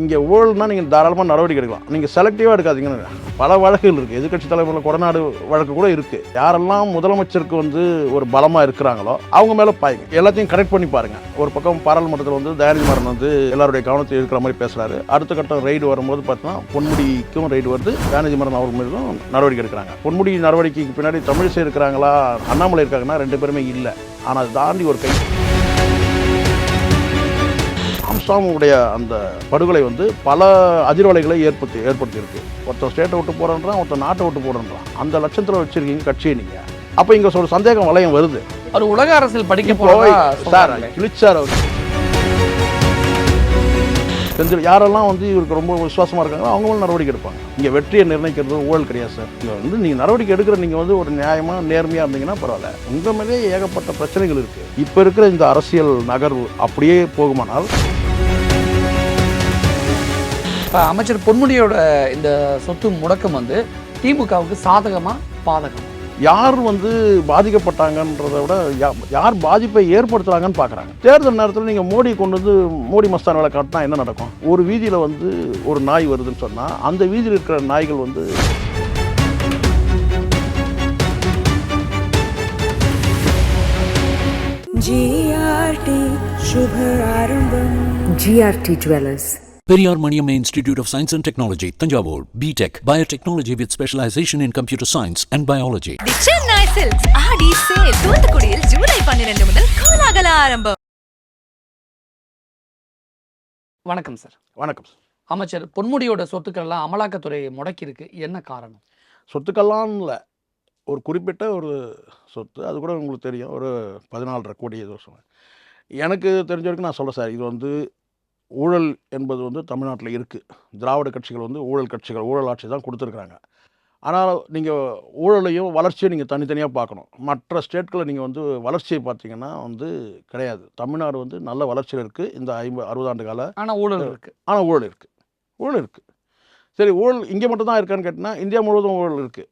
இங்கே ஊழல்னால் நீங்கள் தாராளமாக நடவடிக்கை எடுக்கலாம். நீங்கள் செலக்டிவாக எடுக்காதீங்கன்னு பல வழக்குகள் இருக்குது எதிர்க்கட்சி தலைவர்கள் கொடநாடு வழக்கு கூட இருக்குது யாரெல்லாம் முதலமைச்சருக்கு வந்து ஒரு பலமாக இருக்கிறாங்களோ அவங்க மேலே பாய்ங்க. எல்லாத்தையும் கரெக்ட் பண்ணி பாருங்கள் ஒரு பக்கம் பாராளுமன்றத்தில் வந்து தயாநிதி வந்து எல்லாருடைய கவனத்தில் இருக்கிற மாதிரி பேசுகிறாரு அடுத்த கட்டம் ரைடு வரும்போது பார்த்தீங்கன்னா பொன்முடிக்கும் ரைடு வருது. தயாநிதி அவர் மீதும் நடவடிக்கை எடுக்கிறாங்க. பொன்முடி நடவடிக்கைக்கு பின்னாடி தமிழிசை இருக்கிறாங்களா அண்ணாமலை இருக்காங்கன்னா ரெண்டு பேருமே இல்லை. ஆனால் அதை தாண்டி ஒரு கை ஆம்ஸ்டாமுடைய அந்த படுகொலை வந்து பல அதிர்வலைகளை ஏற்படுத்தி ஏற்படுத்தியிருக்கு. ஒருத்தன் ஸ்டேட்டை விட்டு போகிறன்றான் ஒருத்தன் நாட்டை விட்டு போகிறன்றான் அந்த லட்சத்தில் வச்சுருக்கீங்க கட்சியை நீங்கள் அப்போ இங்கே ஒரு சந்தேகம் வளையம் வருது. அவர் உலக அரசியல் படிக்க போறதா சார். கிழிச்சார் அவர். செந்தில் யாரெல்லாம் வந்து இவருக்கு ரொம்ப விசுவாசமாக இருக்காங்களோ அவங்க மேலே நடவடிக்கை எடுப்பாங்க. இங்கே வெற்றியை நிர்ணயிக்கிறது ஊழல் கிடையாது சார் இங்கே வந்து நீங்கள் நடவடிக்கை எடுக்கிற நீங்கள் வந்து ஒரு நியாயமாக நேர்மையாக இருந்தீங்கன்னா பரவாயில்ல. உங்கள் மேலே ஏகப்பட்ட பிரச்சனைகள் இருக்குது இப்போ இருக்கிற இந்த அரசியல் நகர்வு அப்படியே போகுமானால் அமைச்சர் பொன்முடியோட இந்த சொத்து முடக்கம் வந்து திமுகவுக்கு சாதகமா பாதகமா? யார் வந்து பாதிக்கப்பட்டாங்கன்றதை விட யா- யார் பாதிப்பை ஏற்படுத்துறாங்கன்னு பார்க்குறாங்க தேர்தல் நேரத்தில் நீங்கள் மோடி கொண்டு வந்து மோடி மஸ்தான் வேலை காட்டினா என்ன நடக்கும்? ஒரு வீதியில் வந்து ஒரு நாய் வருதுன்னு சொன்னால் அந்த வீதியில் இருக்கிற நாய்கள் வந்து ஜிஆர்டி சுபராரம்பம் GRT Dwellers. Periyar Maniamma Institute of Science and Technology, Tanjavur, BTech, Biotechnology with specialization in computer science and biology. The Chennai silks Aadi sale தூத்துக்குடியில் ஜூலை பன்னிரண்டு முதல் கோலாகல ஆரம்பம். வணக்கம் சார் வணக்கம் சார். அமைச்சர் பொன்முடியோட சொத்துக்கள் எல்லாம் அமலாக்கத்துறை முடக்கி இருக்கு என்ன காரணம்? சொத்துக்கெல்லாம் இல்லை. ஒரு குறிப்பிட்ட ஒரு சொத்து அது கூட உங்களுக்கு தெரியும். ஒரு பதினாலரை கோடி ஏதோ சொன்னேன் எனக்கு தெரிஞ்ச வரைக்கும் நான் சொல்கிறேன் சார் இது வந்து ஊழல் என்பது வந்து தமிழ்நாட்டில் இருக்குது திராவிட கட்சிகள் வந்து ஊழல் கட்சிகள் ஊழல் ஆட்சி தான் கொடுத்துருக்குறாங்க. ஆனால் நீங்கள் ஊழலையும் வளர்ச்சியும் நீங்கள் தனித்தனியாக பார்க்கணும். மற்ற ஸ்டேட்களில் நீங்கள் வந்து வளர்ச்சியை பார்த்தீங்கன்னா வந்து கிடையாது. தமிழ்நாடு வந்து நல்ல வளர்ச்சியில் இருக்குது இந்த ஐம்பது அறுபதாண்டு கால ஆனா ஊழல் இருக்கு. ஆனால் ஊழல் இருக்குது ஊழல் இருக்குது சரி ஊழல் இங்கே மட்டும் தான் இருக்கான்னு கேட்டிங்கன்னா இந்தியா முழுவதும் ஊழல் இருக்குது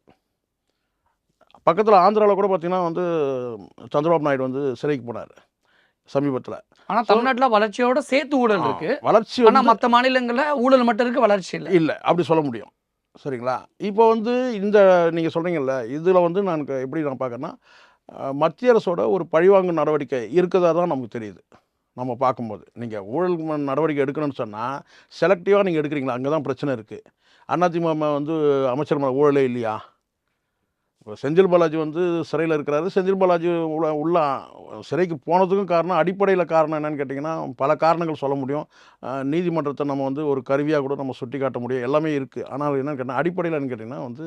பக்கத்தில் ஆந்திராவில் கூட பார்த்தீங்கன்னா வந்து சந்திரபாபு நாயுடு வந்து சிறைக்கு போனார். சமீபத்தில். ஆனா தமிழ்நாட்டுல வளர்ச்சியோட சேர்த்து ஊழல் இருக்கு. வளர்ச்சி ஆனா வந்து மத்த மாநிலங்கள்ல ஊழல் மட்டும் இருக்கு வளர்ச்சி இல்ல. இல்லை அப்படி சொல்ல முடியும். சரிங்களா? இப்போ வந்து இந்த நீங்கள் சொல்கிறீங்கல்ல இதில் வந்து நான் எப்படி நான் பார்க்கறேன்னா மத்திய அரசோட ஒரு பழிவாங்கும் நடவடிக்கை இருக்கதா தான் நமக்கு தெரியுது. நம்ம பார்க்கும்போது நீங்கள் ஊழல் நடவடிக்கை எடுக்கணும்னு சொன்னால் செலக்டிவாக நீங்கள் எடுக்கிறீங்களா? அங்கே தான் பிரச்சனை இருக்குது அதிமுக வந்து அமைச்சர் ஊழலே இல்லையா? இப்போ செந்தில் பாலாஜி வந்து சிறையில் இருக்கிறாரு. செந்தில் பாலாஜி உள்ள உள்ள சிறைக்கு போனதுக்கும் காரணம் அடிப்படையில் காரணம் என்னன்னு கேட்டிங்கன்னா பல காரணங்கள் சொல்ல முடியும். நீதிமன்றத்தை நம்ம வந்து ஒரு கருவியாக கூட நம்ம சுட்டி காட்ட முடியும். எல்லாமே இருக்குது ஆனால் என்னன்னு கேட்டால் அடிப்படையில்னு கேட்டிங்கன்னா வந்து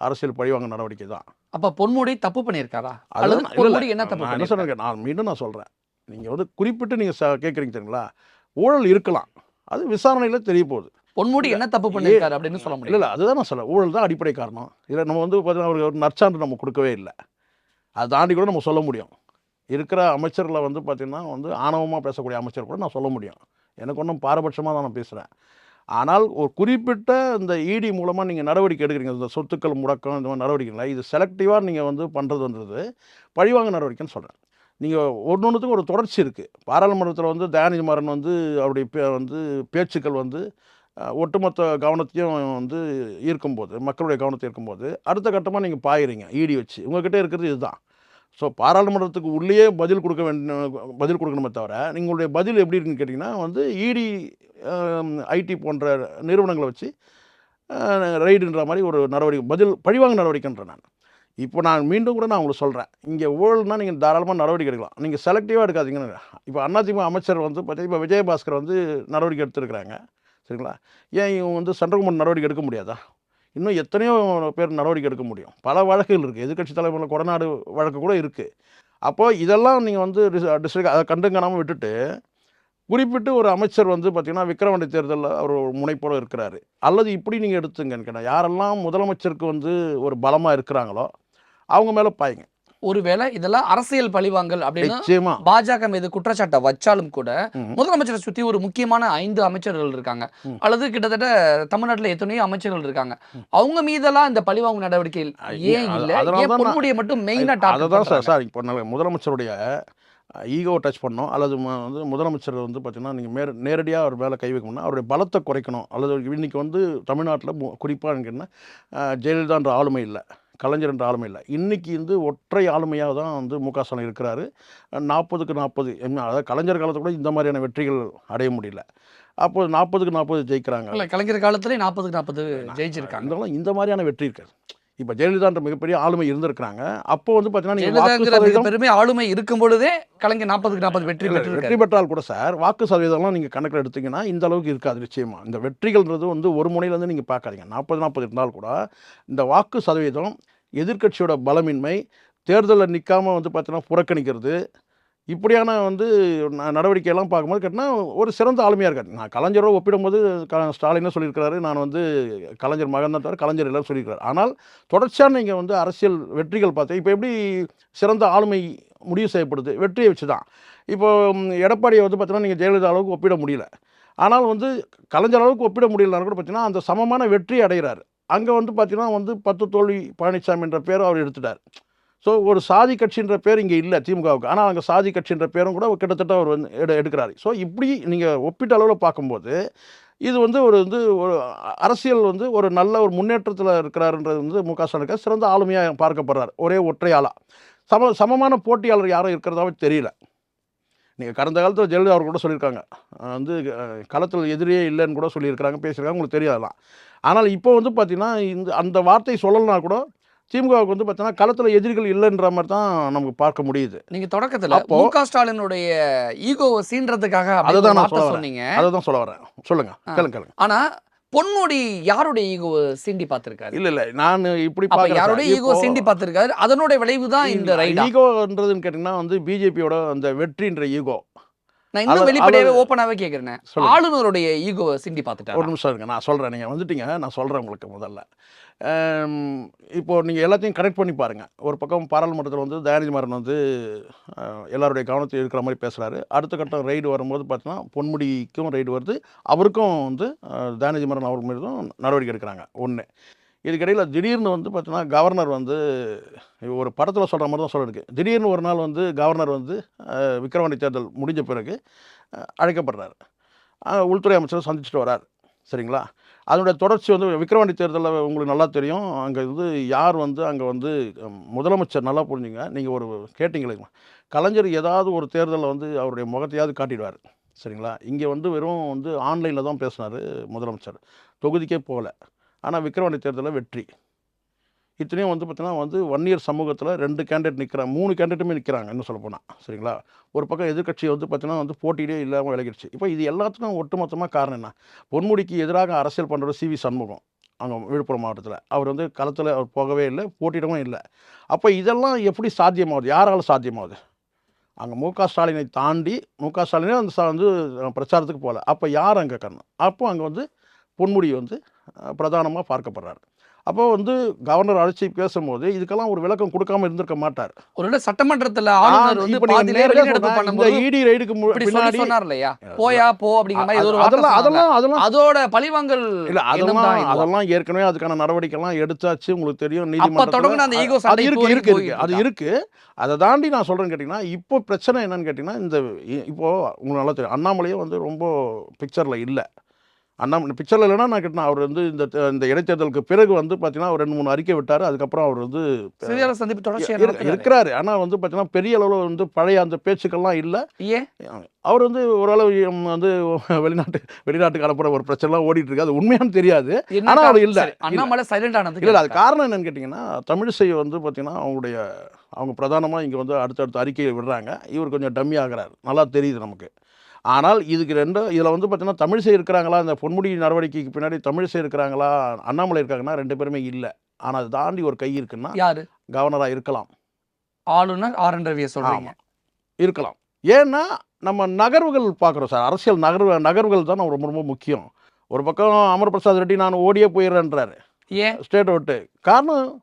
அரசியல் பழிவாங்க நடவடிக்கை தான். அப்ப பொன்முடி தப்பு பண்ணியிருக்காரா? அல்லது. பொன்முடி என்ன தப்பு நான் என்ன? சொல்றேன் நான் மீண்டும் நான் சொல்கிறேன் நீங்கள் வந்து குறிப்பிட்டு நீங்கள் ச கேட்குறீங்க தெரியுங்களா? ஊழல் இருக்கலாம். அது விசாரணையில் தெரிய போகுது. பொன்முடி என்ன தப்பு பண்ணியிருக்காரு அப்படின்னு சொல்ல முடியல இல்லை அதுதான் நான் சொல்ல ஊழல் தான் அடிப்படை காரணம். இதில் நம்ம வந்து பார்த்தீங்கன்னா ஒரு நற்சான்று நம்ம கொடுக்கவே இல்லை. அதை தாண்டி கூட நம்ம சொல்ல முடியும். இருக்கிற அமைச்சரில் வந்து பார்த்திங்கன்னா வந்து ஆணவமாக பேசக்கூடிய அமைச்சர் கூட நான் சொல்ல முடியும். எனக்கு ஒன்றும் பாரபட்சமாக தான் நான் பேசுகிறேன் ஆனால் ஒரு குறிப்பிட்ட இந்த இடி மூலமாக நீங்கள் நடவடிக்கை எடுக்கிறீங்க. இந்த சொத்துக்கள் முடக்கம் இந்த மாதிரி நடவடிக்கைகளை இது செலக்டிவாக நீங்கள் வந்து பண்ணுறதுன்றது பழிவாங்க நடவடிக்கைன்னு சொல்கிறேன் நீங்கள் ஒன்று ஒன்றுத்துக்கும் ஒரு தொடர்ச்சி இருக்குது பாராளுமன்றத்தில் வந்து தயாநிதி மாறன் வந்து அவருடைய பே வந்து பேச்சுக்கள் வந்து ஒட்டுமொத்த கவனத்தையும் வந்து ஈர்க்கும்போது மக்களுடைய கவனத்தை இருக்கும்போது அடுத்த கட்டமாக நீங்கள் பாயிறீங்க ஈடி வச்சு. உங்கள்கிட்ட இருக்கிறது இதுதான். ஸோ பாராளுமன்றத்துக்கு உள்ளேயே பதில் கொடுக்க வேண்டிய பதில் கொடுக்கணுமே தவிர நீங்களுடைய பதில் எப்படி இருக்குன்னு கேட்டிங்கன்னா வந்து இடி ஐடி போன்ற நிறுவனங்களை வச்சு ரைடுன்ற மாதிரி ஒரு நடவடிக்கை பதில் பழிவாங்க நடவடிக்கைன்றேன் நான். இப்போ நான் மீண்டும் கூட நான் உங்களுக்கு சொல்கிறேன் இங்கே ஊழல்னால் நீங்கள் தாராளமாக நடவடிக்கை எடுக்கலாம். நீங்கள் செலக்டிவாக எடுக்காதீங்கன்னு. இப்போ அதிமுக அமைச்சர் வந்து பார்த்தீங்கன்னா இப்போ விஜயபாஸ்கர் வந்து நடவடிக்கை எடுத்திருக்கிறாங்க. சரிங்களா? ஏன் இவங்க வந்து சென்ட்ரல் நடவடிக்கை எடுக்க முடியாதா? இன்னும் எத்தனையோ பேர் நடவடிக்கை எடுக்க முடியும். பல வழக்குகள் இருக்குது எதிர்க்கட்சி தலைவரில் கொடநாடு வழக்கு கூட இருக்குது அப்போது இதெல்லாம் நீங்கள் வந்து டிஸ்ட்ரிக் அதை கண்டுங்காணாமல் விட்டுட்டு குறிப்பிட்டு ஒரு அமைச்சர் வந்து பார்த்திங்கன்னா விக்ரவாண்டி தேர்தலில் அவர் முனைப்போடு இருக்கிறாரு. அல்லது இப்படி நீங்கள் எடுத்துங்கன்னு கேட்டால் யாரெல்லாம் முதலமைச்சருக்கு வந்து ஒரு பலமாக இருக்கிறாங்களோ அவங்க மேலே பாய்ங்க. ஒருவேளை இதெல்லாம் அரசியல் பழிவாங்கல் அப்படின்னு பாஜக மீது குற்றச்சாட்டை வச்சாலும் கூட. முதலமைச்சரை சுத்தி ஒரு முக்கியமான ஐந்து அமைச்சர்கள் இருக்காங்க. அல்லது கிட்டத்தட்ட தமிழ்நாட்டுல எத்தனையோ அமைச்சர்கள் இருக்காங்க. அவங்க மீதெல்லாம் இந்த பழிவாங்கும் நடவடிக்கைகள் ஐ- ஏன் இல்ல? மட்டும் மெயினா அதை தான் சார் சார் இப்போ முதலமைச்சருடைய ஈகோ டச் பண்ணோம். அல்லது வந்து முதலமைச்சர் வந்து பார்த்தீங்கன்னா நீங்கள் மேற நேரடியாக அவர் மேலே கை வைக்கணும்னா அவருடைய பலத்தை குறைக்கணும். அல்லது இன்னைக்கு வந்து தமிழ்நாட்டில் குறிப்பாக என்ன ஜெயலலிதான்ற ஆளுமை இல்லை. கலைஞர் என்ற ஆளுமை இல்லை. இன்னைக்கு வந்து ஒற்றை ஆளுமையாக தான் வந்து மு க ஸ்டாலின் இருக்கிறாரு. நாற்பதுக்கு நாற்பது அதாவது கலைஞர் காலத்தில் கூட இந்த மாதிரியான வெற்றிகள் அடைய முடியல. அப்போ நாற்பதுக்கு நாற்பது ஜெயிக்கிறாங்க. இல்ல கலைஞர் காலத்துல நாற்பதுக்கு நாற்பது ஜெயிச்சிருக்காங்க. இந்த மாதிரியான வெற்றி இருக்காது. இப்போ ஜெயலலிதான்ற மிகப்பெரிய ஆளுமை இருந்திருக்கிறாங்க. அப்போ வந்து பார்த்தீங்கன்னா பெருமை ஆளுமை இருக்கும் பொழுதே கலைஞர் நாற்பதுக்கு நாற்பது வெற்றி வெற்றி பெற்றால் கூட சார் வாக்கு சதவீதம்லாம் நீங்கள் கணக்கில் எடுத்தீங்கன்னா இந்த அளவுக்கு இருக்காது நிச்சயமா. இந்த வெற்றிகள்ன்றது வந்து ஒரு முனையிலேருந்து நீங்கள் பார்க்காதீங்க. நாற்பது நாற்பது இருந்தால் கூட இந்த வாக்கு சதவீதம் எதிர்க்கட்சியோட பலமின்மை தேர்தலில் நிற்காம வந்து பார்த்தீங்கன்னா புறக்கணிக்கிறது இப்படியான வந்து ந- நடவடிக்கையெல்லாம் பார்க்கும்போது கேட்டினா ஒரு சிறந்த ஆளுமையாக இருக்காரு. நான் கலைஞரோடு ஒப்பிடும்போது க ஸ்டாலினே சொல்லியிருக்கிறாரு. நான் வந்து கலைஞர் மகன் தான் தவிர கலைஞர் எல்லாம் சொல்லியிருக்காரு ஆனால் தொடர்ச்சியாக நீங்கள் வந்து அரசியல் வெற்றிகள் பார்த்து இப்போ எப்படி சிறந்த ஆளுமை முடிவு செய்யப்படுது? வெற்றியை வச்சு தான். இப்போ எடப்பாடியை வந்து பார்த்தீங்கன்னா நீங்கள் ஜெயலலிதா அளவுக்கு ஒப்பிட முடியல. ஆனால் வந்து கலைஞர் அளவுக்கு ஒப்பிட முடியலன்னு கூட பார்த்தீங்கன்னா அந்த சமமான வெற்றி அடைகிறார். அங்கே வந்து பார்த்தீங்கன்னா வந்து பத்து தோல்வி பழனிசாமி என்ற பேர் அவர் எடுத்துட்டார். ஸோ ஒரு சாதி கட்சின்ற பேர் இங்கே இல்லை திமுகவுக்கு. ஆனால் அங்கே சாதி கட்சின்ற பேரும் கூட கிட்டத்தட்ட அவர் வந்து எடு எடுக்கிறாரு. ஸோ இப்படி நீங்கள் ஒப்பிட்ட அளவில் பார்க்கும்போது இது வந்து ஒரு வந்து ஒரு அரசியல் வந்து ஒரு நல்ல ஒரு முன்னேற்றத்தில் இருக்கிறாருன்றது வந்து மு க ஸ்டாலினுக்கு சிறந்த ஆளுமையாக பார்க்கப்படுறார். ஒரே ஒற்றையாளாக சம சமமான போட்டியாளர் யாரும் இருக்கிறதாவே தெரியல. நீங்கள் கடந்த காலத்தில் ஜெயலலிதா அவர் கூட சொல்லியிருக்காங்க. வந்து களத்தில் எதிரியே இல்லைன்னு கூட சொல்லியிருக்கிறாங்க பேசியிருக்காங்க உங்களுக்கு தெரியாதலாம். ஆனால் இப்போ வந்து பார்த்திங்கன்னா இந்த அந்த வார்த்தை சொல்லலைனா கூட திமுகவுக்கு வந்து பார்த்தீங்கன்னா களத்தில் எதிரிகள் இல்லைன்ற மாதிரி தான் நமக்கு பார்க்க முடியுது. நீங்க தொடக்கத்துல அப்போ- மு ஸ்டாலினுடைய ஈகோவை சீன்றதுக்காக அதை ஒரு தான் நான் சொல்ல. சொன்னீங்க. அதை தான் சொல்ல வரேன். சொல்லுங்க. கேளுங்க கேளுங்க. ஆனா பொன்முடி யாருடைய ஈகோவை சீண்டி பார்த்திருக்காரு? இல்லை இல்லை நான் இப்படி யாருடைய ஈகோ சீண்டி பார்த்திருக்காரு? அதனுடைய விளைவு தான் இந்த ரைடா ஈகோன்றதுன்னு கேட்டிங்கன்னா வந்து பிஜேபியோட அந்த வெற்றின்ற ஈகோ. நான் இன்னும் வெளிப்படையாவே ஓப்பனாவே கேக்குறேன். சொல்லுங்க. ஆளுநருடைய ஈகோவை சீண்டி ஒரு பார்த்துட்டாரு நிமிஷம் இருங்க நான் சொல்கிறேன் நீங்கள் வந்துட்டீங்க நான் சொல்கிறேன் உங்களுக்கு முதல்ல. இப்போது இப்போ நீங்கள் எல்லாத்தையும் கனெக்ட் பண்ணி பாருங்கள் ஒரு பக்கம் பாராளுமன்றத்தில் வந்து தயாநிதி மாறன் வந்து எல்லாருடைய கவனத்தில் இருக்கிற மாதிரி பேசுகிறாரு அடுத்த கட்டம் ரைடு வரும்போது பார்த்தீங்கன்னா பொன்முடிக்கும் ரைடு வருது. அவருக்கும் வந்து அஹ், தயாநிதி மாறன் அவர் மீதும் நடவடிக்கை எடுக்கிறாங்க ஒன்று இதுக்கிடையில் திடீர்னு வந்து பார்த்தீங்கன்னா கவர்னர் வந்து ஒரு படத்தில் சொல்கிற மாதிரி தான் சொல்லிருக்கு திடீர்னு ஒரு நாள் வந்து கவர்னர் வந்து விக்ரவாணி தேர்தல் முடிஞ்ச பிறகு அழைக்கப்படுறார். அழைக்கப்படுறாரு உள்துறை அமைச்சர் சந்திச்சுட்டு வரார். சரிங்களா? அதனுடைய தொடர்ச்சி வந்து விக்ரவாணி தேர்தலில் உங்களுக்கு நல்லா தெரியும். அங்கே வந்து யார் வந்து அங்கே வந்து முதலமைச்சர் நல்லா புரிஞ்சுங்க. நீங்கள் ஒரு கேட்டிங்களே கலைஞர் ஏதாவது ஒரு தேர்தலில் வந்து அவருடைய முகத்தையாவது காட்டிடுவார். சரிங்களா? இங்கே வந்து வெறும் வந்து ஆன்லைனில் தான் பேசினார் முதலமைச்சர். தொகுதிக்கே போகல. ஆனால் விக்ரவாணி தேர்தலில் வெற்றி. இத்தனையும் வந்து பார்த்திங்கன்னா வந்து ஒன் இயர் சமூகத்தில் ரெண்டு கேண்டிடேட் நிற்கிறாங்க மூணு கேண்டிடேட்டுமே நிற்கிறாங்க இன்னும் சொல்ல போனால் சரிங்களா? ஒரு பக்கம் எதிர்க்கட்சி வந்து பார்த்திங்கன்னா வந்து போட்டியிலே இல்லாமல் விலகிடுச்சு இப்போ இது எல்லாத்துக்கும் ஒட்டுமொத்தமாக காரணம் என்ன? பொன்முடிக்கு எதிராக அரசியல் பண்ணுற சி வி சண்முகம் அங்கே விழுப்புரம் மாவட்டத்தில். அவர் வந்து களத்தில் அவர் போகவே இல்லை போட்டியிடவும் இல்லை. அப்போ இதெல்லாம் எப்படி சாத்தியமாகுது? யாரால் சாத்தியமாகுது? அங்கே மு க ஸ்டாலினை தாண்டி மு க ஸ்டாலினே அந்த வந்து பிரச்சாரத்துக்கு போகல. அப்போ யார் அங்கே காரணம் அப்போ அங்கே வந்து பொன்முடி வந்து பிரதானமாக பார்க்கப்படுறாரு. அப்போ வந்து கவர்னர் அழைச்சி பேசும்போது இதுக்கெல்லாம் ஒரு விளக்கம் கொடுக்காம இருந்திருக்க மாட்டார். ஒருவேளை சட்டமன்றத்துல ஆளுநர் வந்து இடி ரைடுக்கு மு- இப்படி சொல்லி பின்னாடி சொன்னார் இல்லையா போயா போ அப்படிங்கிற மாதிரி ஒரு அதெல்லாம். அதெல்லாம் அதெல்லாம் அதோட பழிவாங்கல் இல்ல அதெல்லாம்? அதெல்லாம் ஏற்கனவே அதுக்கான நடவடிக்கை எல்லாம் எடுத்தாச்சு உங்களுக்கு தெரியும் தொடங்குன அந்த ஈகோ அது இருக்கு இருக்கு இருக்கு. அது இருக்கு? அதை தாண்டி நான் சொல்றேன்னு கேட்டிங்கன்னா இப்போ பிரச்சனை என்னன்னு கேட்டிங்கன்னா இந்த இப்போ உங்களுக்கு நல்லா தெரியும் அண்ணாமலையே வந்து ரொம்ப பிக்சர்ல இல்லை. அண்ணாமலை பிக்சர்ல இல்லைன்னா நான் கேட்டேன் அவர் வந்து இந்த இந்த இடைத்தேர்தலுக்கு பிறகு வந்து பார்த்தீங்கன்னா ஒரு ரெண்டு மூணு அறிக்கை விட்டார் அதுக்கப்புறம் அவர் வந்து செய்தியாளர் சந்திப்பு நடத்துறாரு. இருக்கிறாரு. ஆனால் வந்து பார்த்தீங்கன்னா பெரிய அளவில் வந்து பழைய அந்த பேச்சுக்கள்லாம் இல்லை. ஏன்? அவர் வந்து ஓரளவு வந்து வெளிநாட்டு வெளிநாட்டுக்கு அனுப்புற ஒரு பிரச்சனைலாம் ஓடிட்டு இருக்கு. அது உண்மையானு தெரியாது. என்ன ஆனா அவர்? இல்ல. அண்ணாமலை சைலண்ட் ஆனதுக்கு இல்லை அது காரணம் என்னன்னு கேட்டிங்கன்னா தமிழிசை வந்து பார்த்தீங்கன்னா அவங்களுடைய அவங்க பிரதானமாக இங்கே வந்து அடுத்தடுத்த அறிக்கையை விடுறாங்க. இவர் கொஞ்சம் டம்மி ஆகுறாரு. நல்லா தெரியுது நமக்கு. ஆனால் இதுக்கு ரெண்டு இதில் வந்து பார்த்தீங்கன்னா தமிழிசை இருக்கிறாங்களா இந்த பொன்முடி நடவடிக்கைக்கு பின்னாடி தமிழிசை இருக்கிறாங்களா அண்ணாமலை இருக்காங்கன்னா ரெண்டு பேருமே இல்லை. ஆனால் அது தாண்டி ஒரு கை இருக்குன்னா யாரு? கவர்னராக இருக்கலாம். ஆளுநர் ஆர் என் ரவியை சொல்றீங்க. ஆமா. இருக்கலாம். ஏன்னா நம்ம நகர்வுகள் பார்க்குறோம் சார். அரசியல் நகர்வு நகர்வுகள் தான் ரொம்ப ரொம்ப முக்கியம். ஒரு பக்கம் அமர் பிரசாத் ரெட்டி நான் ஓடியே போயிடுறேன்றாரு. ஏன்? ஸ்டேட் விட்டு. காரணம்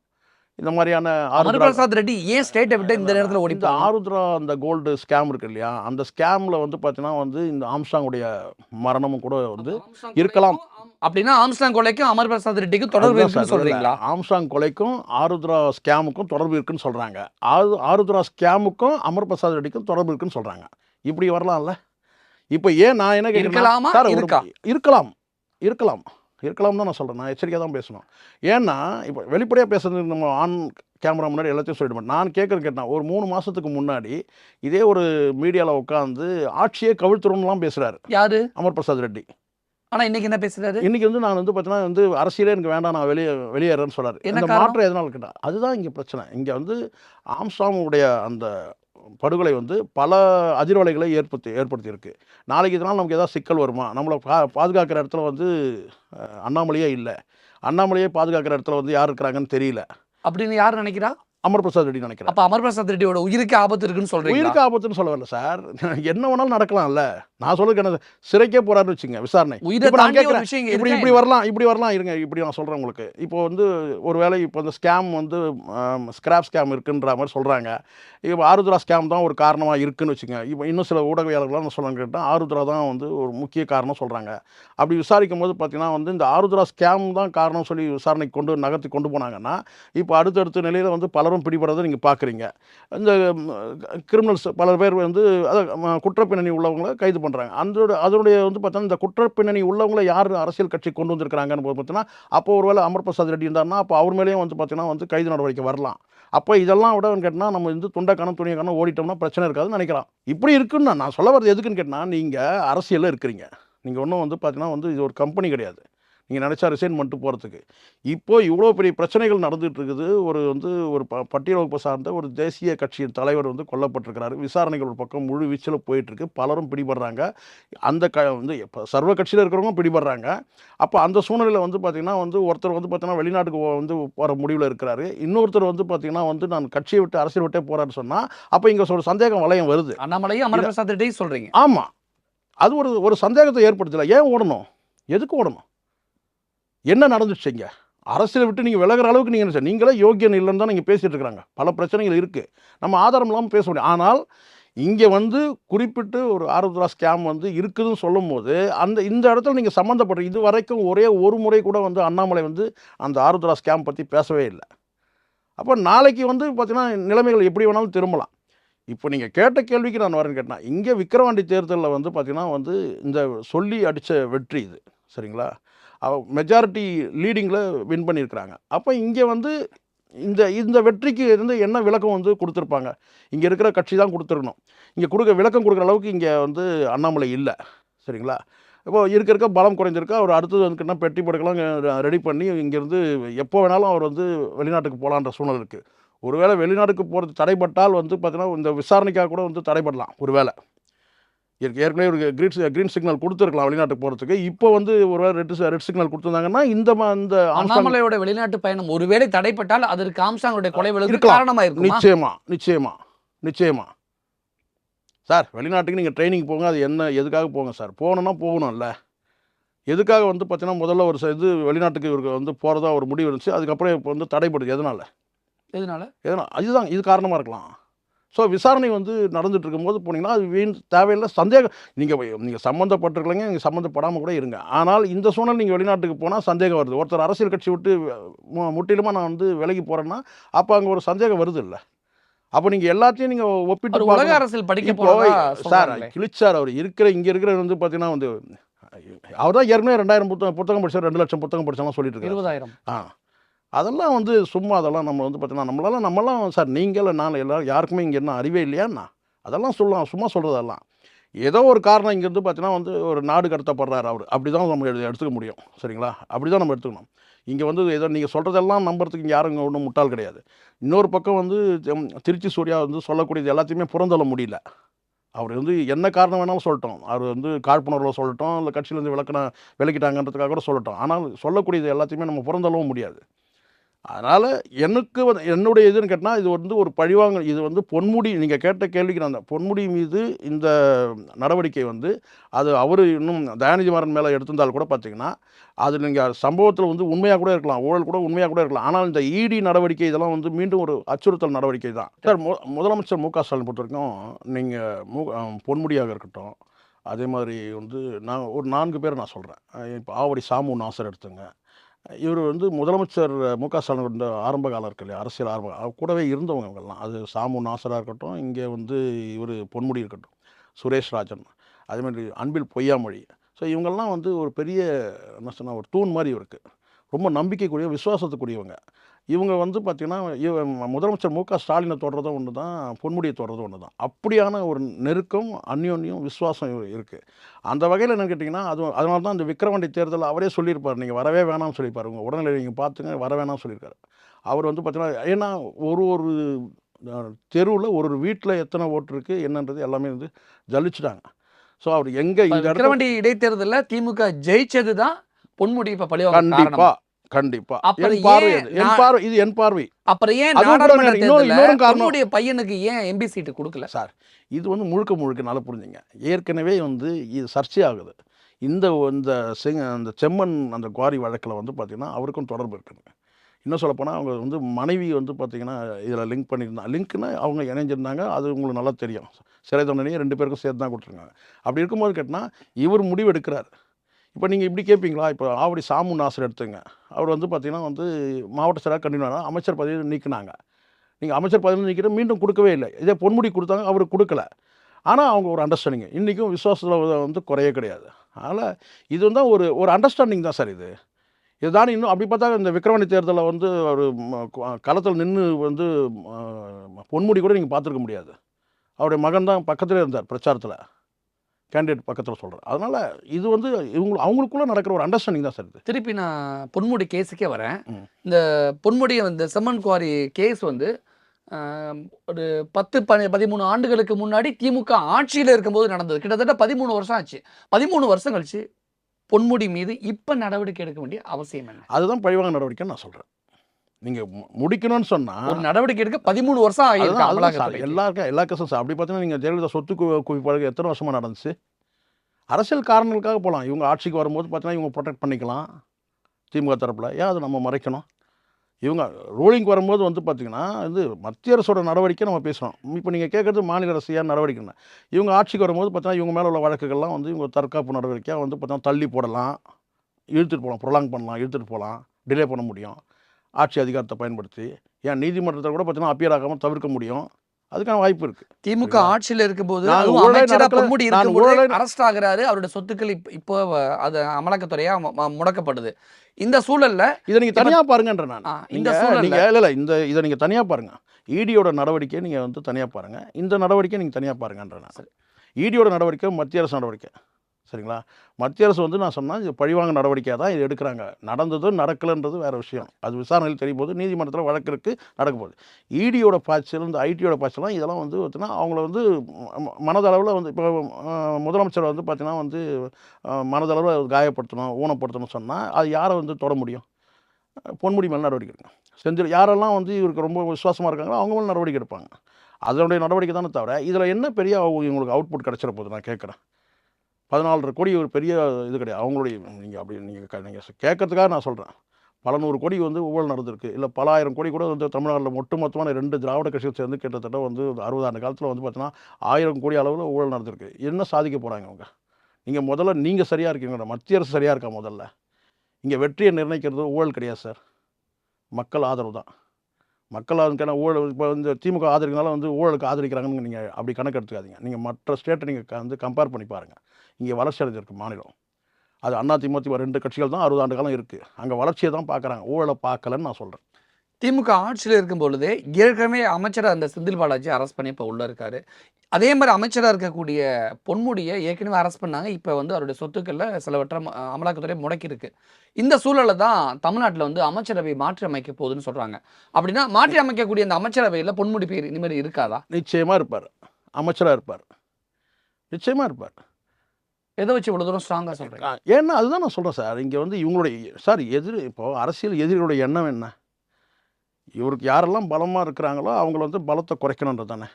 இந்த மாதிரியான பிரசாத் ரெட்டி ஏன் ஸ்டேட்டை விட்டு இந்த நேரத்தில் ஓடி இந்த ஆருத்ரா அந்த கோல்டு ஸ்கேம் இருக்கு இல்லையா? அந்த ஸ்கேம்ல வந்து பார்த்தீங்கன்னா வந்து இந்த ஆம்ஸ்டாங்குடைய மரணமும் கூட வந்து இருக்கலாம். அப்படின்னா ஆம்ஸ்டாங் கொலைக்கும் அமர் பிரசாத் ரெட்டிக்கும் தொடர்பு இருக்குன்னு சொல்றீங்களா? இல்ல, ஆம்ஸ்டாங் கொலைக்கும் ஆருத்ரா ஸ்கேமுக்கும் தொடர்பு இருக்குன்னு சொல்றாங்க. ஆரு ஆருத்ரா ஸ்கேமுக்கும் அமர் பிரசாத் ரெட்டிக்கும் தொடர்பு இருக்குன்னு சொல்றாங்க. இப்படி வரலாம்ல? இப்போ ஏன் நான் என்ன கேட்கிறேன்னா, இருக்கலாமா? இருக்கலாம். இருக்கலாம் தான் நான் சொல்றேன். நான் எச்சரிக்கையாக தான் பேசணும். ஏன்னா இப்போ வெளிப்படையாக பேசுறது நம்ம ஆன் கேமரா முன்னாடி எல்லாத்தையும் சொல்லிடுவேன் நான் கேட்குறது கேட்டேன். ஒரு மூணு மாசத்துக்கு முன்னாடி இதே ஒரு மீடியாவில் உட்காந்து ஆட்சியே கவிழ்த்துறோம்லாம் பேசுறாரு. யாரு? அமர் பிரசாத் ரெட்டி. ஆனா இன்னைக்கு என்ன பேசுறாரு? இன்னைக்கு வந்து நான் வந்து பார்த்தீங்கன்னா வந்து அரசியலே எனக்கு வேண்டாம் நான் வெளியே வெளியேறேன்னு என்ன இந்த? மாற்றம் எதனால கேட்டா அதுதான் இங்கே பிரச்சனை. இங்கே வந்து ஆம்ஸ்டாமுடைய அந்த படுகொலை வந்து பல அதிர்வலைகளை ஏற்படுத்தி ஏற்படுத்தியிருக்கு. நாளைக்கு இதனால் நமக்கு ஏதாவது சிக்கல் வருமா? நம்மளை பா பாதுகாக்கிற இடத்துல வந்து அண்ணாமலையே இல்லை. அண்ணாமலையே பாதுகாக்கிற இடத்துல வந்து யார் இருக்கிறாங்கன்னு தெரியல. அப்படின்னு யார் நினைக்கிறா? அமர் பிரசாத் ரெட்டி நினைக்கிறேன். அப்ப அமர் பிரசாத் ரெட்டியோட உயிருக்கு ஆபத்து இருக்குன்னு சொல்றீங்களா? உயிருக்கு ஆபத்துன்னு சொல்ல வரல சார். என்ன வேணாலும் நடக்கலாம்ல. நான் சொல்லுறது என்ன சிறைக்கே போறாருன்னு வச்சுங்க விசாரணை. இப்ப நான் கேட்கிறேன். இப்படி இப்படி வரலாம் இப்படி வரலாம் இருங்க இப்படி நான் சொல்கிறேன் உங்களுக்கு. இப்போ வந்து ஒரு வேளை இப்போ இந்த ஸ்கேம் வந்து ஸ்கிராப் ஸ்கேம் இருக்குன்ற மாதிரி சொல்கிறாங்க இப்போ ஆருத்ரா ஸ்கேம் தான் ஒரு காரணமாக இருக்குன்னு வச்சுங்க. இப்போ இன்னும் சில ஊடகவியலாளர்கள்லாம் என்ன சொல்கிறாங்க கேட்டால் ஆருத்ரா தான் வந்து ஒரு முக்கிய காரணம் சொல்கிறாங்க அப்படி விசாரிக்கும் போது பார்த்தீங்கன்னா வந்து இந்த ஆருத்ரா ஸ்கேம் தான் காரணம் சொல்லி விசாரணைக்கு கொண்டு நகர்த்தி கொண்டு போனாங்கன்னா இப்போ அடுத்தடுத்த நிலையில் வந்து பலரும் பிடிபடுறதை நீங்கள் பார்க்குறீங்க இந்த கிரிமினல்ஸ் பல பேர் வந்து அதாவது குற்றப்பின்னணி உள்ளவங்களை கைது பண்ணுறாங்க அதோட அதனுடைய வந்து பார்த்தோன்னா இந்த குற்ற பின்னணி உள்ளவங்களை யார் அரசியல் கட்சி கொண்டு வந்திருக்கிறாங்கன்னு போது பார்த்தீங்கன்னா அப்போ ஒருவேளை அமர் பிரசாத் ரெட்டி இருந்தார்னா அப்போ அவர் மேலேயும் வந்து பார்த்தீங்கன்னா வந்து கைது நடவடிக்கை வரலாம். அப்போ இதெல்லாம் விட கேட்டால் நம்ம வந்து துண்டை கணம் துணியை கணம் ஓடிட்டோம்னா பிரச்சனை இருக்காதுன்னு நினைக்கிறான். இப்படி இருக்குன்னு நான் சொல்ல வர்றது எதுக்குன்னு கேட்டால் நீங்கள் அரசியலில் இருக்கிறீங்க. நீங்கள் ஒன்றும் வந்து பார்த்தீங்கன்னா வந்து இது ஒரு கம்பெனி கிடையாது. நீங்கள் நினச்சா ரிசைன் பண்ணிட்டு போகிறதுக்கு இப்போ இவ்வளோ பெரிய பிரச்சனைகள் நடந்துட்டு இருக்குது ஒரு வந்து ஒரு ப பட்டியல் வகுப்பு சார்ந்த ஒரு தேசிய கட்சியின் தலைவர் வந்து கொல்லப்பட்டிருக்கிறாரு. விசாரணைகள் ஒரு பக்கம் முழு வீச்சில் போயிட்டுருக்கு. பலரும் பிடிபடுறாங்க. அந்த க வந்து இப்போ சர்வ கட்சியில் இருக்கிறவங்க பிடிபடுறாங்க. அப்போ அந்த சூழ்நிலையில் வந்து பார்த்திங்கன்னா வந்து ஒருத்தர் வந்து பார்த்தீங்கன்னா வெளிநாட்டுக்கு வந்து போகிற முடிவில் இருக்கிறாரு. இன்னொருத்தர் வந்து பார்த்திங்கன்னா வந்து நான் கட்சியை விட்டு அரசியல் விட்டே போகிறான்னு சொன்னால் அப்போ இங்கே ஒரு சந்தேகம் வளையம் வருது. அண்ணாமலையும் அமர் பிரசாத் சொல்றீங்க. ஆமாம் அது ஒரு ஒரு சந்தேகத்தை ஏற்படுத்தல. ஏன் ஓடணும்? எதுக்கு ஓடணும்? என்ன நடந்துச்சுங்க? அரசியலை விட்டு நீங்கள் விலகிற அளவுக்கு நீங்கள் என்ன நீங்களே யோக்கியன் இல்லைன்னு தான் நீங்கள் பேசிகிட்டு இருக்கிறாங்க. பல பிரச்சனைகள் இருக்குது நம்ம ஆதாரம் இல்லாமல் பேச முடியும். ஆனால் இங்கே வந்து குறிப்பிட்டு ஒரு ஆருத்ரா ஸ்கேம் வந்து இருக்குதுன்னு சொல்லும் போது அந்த இந்த இடத்துல நீங்கள் சம்மந்தப்பட்ட இது வரைக்கும் ஒரே ஒரு முறை கூட வந்து அண்ணாமலை வந்து அந்த ஆருத்ரா ஸ்கேம் பற்றி பேசவே இல்லை. அப்போ நாளைக்கு வந்து பார்த்தீங்கன்னா நிலைமைகள் எப்படி வேணாலும் திரும்பலாம். இப்போ நீங்கள் கேட்ட கேள்விக்கு நான் வரேன்னு கேட்டேன் இங்கே விக்கிரவாண்டி தேர்தலில் வந்து பார்த்திங்கன்னா வந்து இந்த சொல்லி அடித்த வெற்றி இது. சரிங்களா? மெஜாரிட்டி லீடிங்கில் வின் பண்ணியிருக்கிறாங்க. அப்போ இங்கே வந்து இந்த இந்த வெற்றிக்கு இருந்து என்ன விளக்கம் வந்து கொடுத்துருப்பாங்க? இங்கே இருக்கிற கட்சி தான் கொடுத்துருக்கணும். இங்கே கொடுக்க விளக்கம் கொடுக்குற அளவுக்கு இங்கே வந்து அண்ணாமலை இல்லை. சரிங்களா? இப்போ இருக்க இருக்க பலம் குறைஞ்சிருக்கா. அவர் அடுத்தது வந்து என்ன பெட்டி படுக்கலாம் ரெடி பண்ணி இங்கேருந்து எப்போ வேணாலும் அவர் வந்து வெளிநாட்டுக்கு போகலான்ற சூழல் இருக்குது ஒருவேளை வெளிநாட்டுக்கு போகிறது தடைப்பட்டால் வந்து பார்த்திங்கன்னா இந்த விசாரணைக்காக கூட வந்து தடைப்படலாம் ஒருவேளை. ஏற்கனவே ஒரு க்ரீன் க்ரீன் சிக்னல் கொடுத்துருக்கலாம் வெளிநாட்டுக்கு போகிறதுக்கு இப்போ வந்து ஒருவேளை ரெட் ரெட் சிக்னல் கொடுத்துருந்தாங்கன்னா இந்த ம- இந்த அண்ணாமலையோட வெளிநாட்டு பயணம் ஒருவேளை தடைப்பட்டால் அதற்கு ஆம்ஸ்டாங்களுடைய கொலை விளக்கு இருக்கலாம். காரணமா இருக்குமா? நிச்சயமா நிச்சயமா நிச்சயமா. சார் வெளிநாட்டுக்கு நீங்கள் ட்ரைனிங் போங்க அது என்ன எதுக்காக போங்க சார்? போகணுன்னா போகணும்ல. எதுக்காக வந்து பார்த்தீங்கன்னா முதல்ல ஒரு ச- இது வெளிநாட்டுக்கு இவருக்கு வந்து போகிறதா ஒரு முடிவு இருந்துச்சு. அதுக்கப்புறம் இப்போ வந்து தடைப்படுது எதனால்? எதனால? எதனால்? அதுதான் இது காரணமாக இருக்கலாம். ஸோ விசாரணை வந்து நடந்துட்டு இருக்கும்போது போனீங்கன்னா அது வீண் தேவையில்லை. சந்தேகம் நீங்கள் நீங்கள் சம்மந்தப்பட்டிருக்கலைங்க நீங்கள் சம்மந்தப்படாமல் கூட இருங்க. ஆனால் இந்த சூழ்நிலை நீங்கள் வெளிநாட்டுக்கு போனால் சந்தேகம் வருது. ஒருத்தர் அரசியல் கட்சி விட்டு மு- முற்றிலுமா நான் வந்து விலகி போகிறேன்னா அப்போ அங்கே ஒரு சந்தேகம் வருது இல்லை அப்போ நீங்கள் எல்லாத்தையும் நீங்கள் ஒப்பிட்டு உலக. அரசியல் படிக்க போறதா சார். கிழிச்சார் அவர். இருக்கிற இங்கே இருக்கிற வந்து பார்த்தீங்கன்னா வந்து அவர் தான் ஏற்கனவே ரெண்டாயிரம் புத்தகம் புத்தகம் படிச்சார் ரெண்டு லட்சம் புத்தகம் படிச்சாலும் சொல்லிட்டு இருக்காரு. இருபதாயிரம். ஆ. அதெல்லாம் வந்து சும்மா அதெல்லாம் நம்ம வந்து பார்த்தீங்கன்னா நம்மளால் நம்மளாம் சார் நீங்களும் நான் எல்லாரும் யாருக்குமே இங்கே என்ன அறிவே இல்லையாண்ணா? அதெல்லாம் சொல்லலாம் சும்மா சொல்கிறதெல்லாம் ஏதோ ஒரு காரணம் இங்கேருந்து பார்த்தீங்கன்னா வந்து ஒரு நாடு கடத்தப்படுறாரு அவர். அப்படி தான் நம்ம எடு- எடுத்துக்க முடியும். சரிங்களா? அப்படி தான் நம்ம எடுத்துக்கணும். இங்கே வந்து ஏதோ நீங்கள் சொல்கிறதெல்லாம் நம்புறதுக்கு இங்கே யாரும் இங்கே ஒன்றும் முட்டாள் கிடையாது. இன்னொரு பக்கம் வந்து திருச்சி சூர்யா வந்து சொல்லக்கூடியது எல்லாத்தையுமே புறந்தள்ள முடியல. அவர் வந்து என்ன காரணம் வேணாலும் சொல்லட்டும். அவர் வந்து காழ்ப்புணர்வில் சொல்லட்டும் இல்லை கட்சியிலேருந்து விளக்கின விளக்கிட்டாங்கன்றதுக்காக கூட சொல்லட்டும். ஆனால் சொல்லக்கூடியது எல்லாத்தையுமே நம்ம புறந்தள்ளவும் முடியாது. அதனால் எனக்கு வந்து என்னுடைய இதுன்னு கேட்டால் இது வந்து ஒரு பழிவாங்க இது வந்து பொன்முடி நீங்கள் கேட்ட கேள்விக்கு நான் அந்த பொன்முடி மீது இந்த நடவடிக்கை வந்து அது அவர் இன்னும் தயாநிதிமாறன் மேலே எடுத்திருந்தால் கூட பார்த்தீங்கன்னா அது நீங்கள் சம்பவத்தில் வந்து உண்மையாக கூட இருக்கலாம் ஊழல் கூட உண்மையாக கூட இருக்கலாம். ஆனால் இந்த இடி நடவடிக்கை இதெல்லாம் வந்து மீண்டும் ஒரு அச்சுறுத்தல் நடவடிக்கை தான். சார் மு முதலமைச்சர் மு க. ஸ்டாலின் பொறுத்த வரைக்கும் நீங்கள் மு பொன்முடியாக இருக்கட்டும் அதே மாதிரி வந்து நான் ஒரு நான்கு பேர் நான் சொல்கிறேன் இப்போ ஆவடி சாமு நாசர் எடுத்துங்க. இவர் வந்து முதலமைச்சர் மு க ஸ்டாலின் ஆரம்ப காலம் இருக்கு இல்லையா? அரசியல் ஆரம்ப கூடவே இருந்தவங்க இவங்கெல்லாம். அது சாமு நாசராக இருக்கட்டும் இங்கே வந்து இவர் பொன்முடி இருக்கட்டும் சுரேஷ் ராஜன். அதே மாதிரி அன்பில் பொய்யாமொழி. ஸோ இவங்கெல்லாம் வந்து ஒரு பெரிய என்ன சொன்னால் ஒரு தூண் மாதிரி இருக்குது ரொம்ப நம்பிக்கைக்குரிய விசுவாசத்துக்குரியவங்க. இவங்க வந்து பார்த்திங்கன்னா இவ- முதலமைச்சர் மு க ஸ்டாலினை தொடர்றதும் ஒன்று தான் பொன்முடியை தொடர்றதும் ஒன்று தான். அப்படியான ஒரு நெருக்கம் அந்யோன்யம் விசுவாசம் இருக்குது அந்த வகையில் என்ன கேட்டிங்கன்னா அது அதனால தான் இந்த விக்கிரவாண்டி தேர்தல் அவரே சொல்லியிருப்பார். நீங்கள் வரவே வேணாம்னு சொல்லியிருப்பார். உங்கள் உடல்நிலை நீங்கள் பார்த்துங்க வர வேணாம்னு சொல்லியிருக்காரு. அவர் வந்து பார்த்தீங்கன்னா ஏன்னா ஒரு ஒரு தெருவில் ஒரு ஒரு வீட்டில் எத்தனை ஓட்டு இருக்குது என்னன்றது எல்லாமே வந்து ஜலிச்சுட்டாங்க. ஸோ அவர் எங்கே இந்த இடத்துல விக்கிரவாண்டி இடைத்தேர்தலில் திமுக ஜெயிச்சது தான் பொன்முடி இப்ப பழிவாங்க கண்டிப்பா. கண்டிப்பா. என் பார்வை. என் பார்வை இது என் பார்வை. அப்புறம் ஏன் நாடாளுமன்ற தேர்தலில் பையனுக்கு ஏன் எம்பி சீட்டு கொடுக்கல? சார் இது வந்து முழுக்க முழுக்க நல்லா புரிஞ்சுங்க. ஏற்கனவே வந்து இது சர்ச்சையாகுது. இந்த இந்த செங் அந்த செம்மண் அந்த குவாரி வழக்கில் வந்து பார்த்திங்கன்னா அவருக்கும் தொடர்பு இருக்குங்க. இன்னும் சொல்லப்போனால் அவங்க வந்து மனைவி வந்து பார்த்திங்கன்னா இதில் லிங்க் பண்ணியிருந்தாங்க லிங்க்னா அவங்க இணைஞ்சிருந்தாங்க அது உங்களுக்கு நல்லா தெரியும். சிறை தண்டனையை ரெண்டு பேருக்கும் சேர்த்து தான் கொடுத்துருக்காங்க. அப்படி இருக்கும்போது கேட்டால் இவர் முடிவு எடுக்கிறார் இப்போ நீங்கள் இப்படி கேட்பீங்களா இப்போ ஆவடி சாமு நாசர் எடுத்துங்க. அவர் வந்து பார்த்திங்கன்னா வந்து மாவட்ட செயலாளர் கண்டினியூ அமைச்சர் பதவி நீக்கினாங்க. நீங்கள் அமைச்சர் பதவி நீக்கிட்டு மீண்டும் கொடுக்கவே இல்லை. இதே பொன்முடி கொடுத்தாங்க அவர் கொடுக்கல. ஆனால் அவங்க ஒரு அண்டர்ஸ்டாண்டிங் இன்றைக்கும் விசுவாசத்தில் வந்து குறைய கிடையாது. அதனால் இது வந்து ஒரு ஒரு அண்டர்ஸ்டாண்டிங் தான் சார் இது. இதுதான் இன்னும் அப்படி பார்த்தா இந்த விக்ரவாணி தேர்தலில் வந்து ஒரு களத்தில் நின்று வந்து பொன்முடி கூட நீங்கள் பார்த்துருக்க முடியாது. அவருடைய மகன் தான் பக்கத்திலே இருந்தார் பிரச்சாரத்தில். கேண்டிடேட் பக்கத்தில் சொல்கிறேன் அதனால் இது வந்து இவங்க அவங்களுக்குள்ளே நடக்கிற ஒரு அண்டர்ஸ்டாண்டிங் தான் சார் இது. திருப்பி நான் பொன்முடி கேஸுக்கே வரேன். இந்த பொன்முடி இந்த செம்மன் குவாரி கேஸ் வந்து ஒரு பத்து பதி பதிமூணு ஆண்டுகளுக்கு முன்னாடி திமுக ஆட்சியில் இருக்கும்போது நடந்தது. கிட்டத்தட்ட பதிமூணு வருஷம் ஆச்சு. பதிமூணு வருஷம் கழிச்சு பொன்முடி மீது இப்போ நடவடிக்கை எடுக்க வேண்டிய அவசியம் என்ன? அதுதான் பழிவாங்க நடவடிக்கைன்னு நான் சொல்கிறேன் நீங்கள் முடிக்கணும்னு சொன்னால் ஒரு நடவடிக்கை எடுக்க பதிமூணு வருஷம் அமலாக்கத்துறைக்கு. எல்லாருக்கும் எல்லா கேஸும் சார். அப்படி பார்த்தீங்கன்னா நீங்கள் ஜெயலலிதா சொத்து கு- குவிப்பாடு எத்தனை வருஷமாக நடந்துச்சு? அரசியல் காரணங்களுக்காக போகலாம் இவங்க ஆட்சிக்கு வரும்போது பார்த்தீங்கன்னா இவங்க ப்ரொடெக்ட் பண்ணிக்கலாம். திமுக தரப்பில். ஏன் அதை நம்ம மறைக்கணும்? இவங்க ரூலிங் வரும்போது வந்து பார்த்திங்கன்னா இது மத்திய அரசோட நடவடிக்கை நம்ம பேசுகிறோம் இப்போ நீங்கள் கேட்குறது மாநில அரசு ஏன் நடவடிக்கைன்னு. இவங்க ஆட்சிக்கு வரும்போது பார்த்தீங்கன்னா இவங்க மேலே உள்ள வழக்குகள்லாம் வந்து இவங்க தற்காப்பு நடவடிக்கையாக வந்து பார்த்தீங்கன்னா தள்ளி போடலாம். இழுத்துட்டு போகலாம். ப்ரொலாங் பண்ணலாம். இழுத்துட்டு போகலாம். டிலே பண்ண முடியும். ஆட்சி அதிகாரத்தை பயன்படுத்தி ஏன் நீதிமன்றத்தில் கூட பார்த்தீங்கன்னா அப்பியர் ஆகாமல் தவிர்க்க முடியும். அதுக்கான வாய்ப்பு இருக்குது திமுக ஆட்சியில் இருக்கும்போது அரெஸ்ட் ஆகுறாரு. அவருடைய சொத்துக்கள் இப்ப- அது அமலாக்கத்துறையா முடக்கப்படுது இந்த சூழல்ல இதை நீங்கள் தனியாக பாருங்கன்ற நான். இந்த இல்லை இல்லை இந்த இதை நீங்கள் தனியாக பாருங்கள் இடியோட நடவடிக்கையை நீங்கள் வந்து தனியாக பாருங்கள் இந்த நடவடிக்கையை நீங்கள் தனியாக பாருங்கன்ற நான். இடியோட நடவடிக்கை மத்திய அரசு நடவடிக்கை. சரிங்களா? மத்திய அரசு வந்து நான் சொன்னால் இது பழிவாங்க நடவடிக்கையாக தான் இது எடுக்கிறாங்க. நடந்தது நடக்கலைன்றது வேறு விஷயம். அது விசாரணையில் தெரியும் போது நீதிமன்றத்தில் வழக்கு இருக்குது நடக்க போகுது. இடியோட பாய்ச்சல் இந்த ஐடியோட பாய்ச்சலாம் இதெல்லாம் வந்து பார்த்தீங்கன்னா அவங்கள வந்து ம- மனதளவில் வந்து இப்போ முதலமைச்சர் வந்து பார்த்தீங்கன்னா வந்து மனதளவில் காயப்படுத்தணும் ஊனப்படுத்தணும் சொன்னால் அது யாரை வந்து தொட முடியும்? பொன்முடி மேலே நடவடிக்கை எடுங்க செந்தில் யாரெல்லாம் வந்து இவருக்கு ரொம்ப விசுவாசமாக இருக்காங்களோ அவங்க மேலே நடவடிக்கை எடுப்பாங்க. அதனுடைய நடவடிக்கை தானே தவிர இதில் என்ன பெரிய அவங்க- இவங்களுக்கு அவுட்புட் கிடச்சிட போகுது நான் கேட்குறேன். பதினாலரை கோடி ஒரு பெரிய இது கிடையாது. அவங்களுடைய நீங்கள் அப்படி நீங்கள் நீங்கள் கேட்கறதுக்காக நான் சொல்கிறேன் பல நூறு கோடி வந்து ஊழல் நடந்திருக்கு. இல்லை பல ஆயிரம் கோடி கூட வந்து தமிழ்நாட்டில் ஒட்டுமொத்தமான ரெண்டு திராவிட கட்சிகள் சேர்ந்து கிட்டத்தட்ட வந்து அறுபதாண்டு அறுபது ஆண்டு காலத்தில் வந்து பார்த்தீங்கன்னா ஆயிரம் கோடி அளவில் ஊழல் நடந்திருக்கு. என்ன சாதிக்க போகிறாங்க அவங்க நீங்கள் முதல்ல நீங்கள் சரியாக இருக்கீங்க மத்திய அரசு சரியாக இருக்கா முதல்ல? இங்கே வெற்றியை நிர்ணயிக்கிறது ஊழல் கிடையாது சார். மக்கள் ஆதரவு தான். மக்கள் அதுக்கான ஊழல் இப்போ வந்து திமுக ஆதரிக்கிறதுனால வந்து ஊழலுக்கு ஆதரிக்கிறாங்கன்னு நீங்கள் அப்படி கணக்கு எடுத்துக்காதீங்க நீங்கள் மற்ற ஸ்டேட்டை நீங்கள் வந்து கம்பேர் பண்ணி பாருங்கள் இங்கே வளர்ச்சி அடைஞ்சிருக்கு மாநிலம். அது அண்ணா திமுக ரெண்டு கட்சிகள் தான் அறுபது ஆண்டு காலம் இருக்குது அங்கே வளர்ச்சியை தான் பார்க்குறாங்க. ஊழலை பார்க்கலன்னு நான் சொல்கிறேன் திமுக ஆட்சியில் இருக்கும் பொழுதே ஏற்கனவே அமைச்சர் அந்த செந்தில் பாலாஜி அரெஸ்ட் பண்ணி இப்போ உள்ள இருக்காரு. அதே மாதிரி அமைச்சராக இருக்கக்கூடிய பொன்முடியை ஏற்கனவே அரெஸ்ட் பண்ணாங்க. இப்போ வந்து அவருடைய சொத்துக்களில் சிலவற்றை அமலாக்கத்துறை முடக்கியிருக்கு. இந்த சூழலில் தான் தமிழ்நாட்டில் வந்து அமைச்சரவை மாற்றி அமைக்க போகுதுன்னு சொல்கிறாங்க அப்படின்னா மாற்றி அமைக்கக்கூடிய அந்த அமைச்சரவையில் பொன்முடி பேர் இனிமேல் இருக்காதா? நிச்சயமாக இருப்பார். அமைச்சராக இருப்பார். நிச்சயமாக இருப்பார். எதை வச்சு இவ்வளோ தூரம் ஸ்ட்ராங்காக சொல்கிறேன் ஏன்னா அதுதான் நான் சொல்கிறேன் சார். இங்கே வந்து இவங்களுடைய சார் எதிர் இப்போ அரசியல் எதிரிகளுடைய எண்ணம் என்ன? இவருக்கு யாரெல்லாம் பலமாக இருக்கிறாங்களோ அவங்கள வந்து பலத்தை குறைக்கணுன்றது தானே.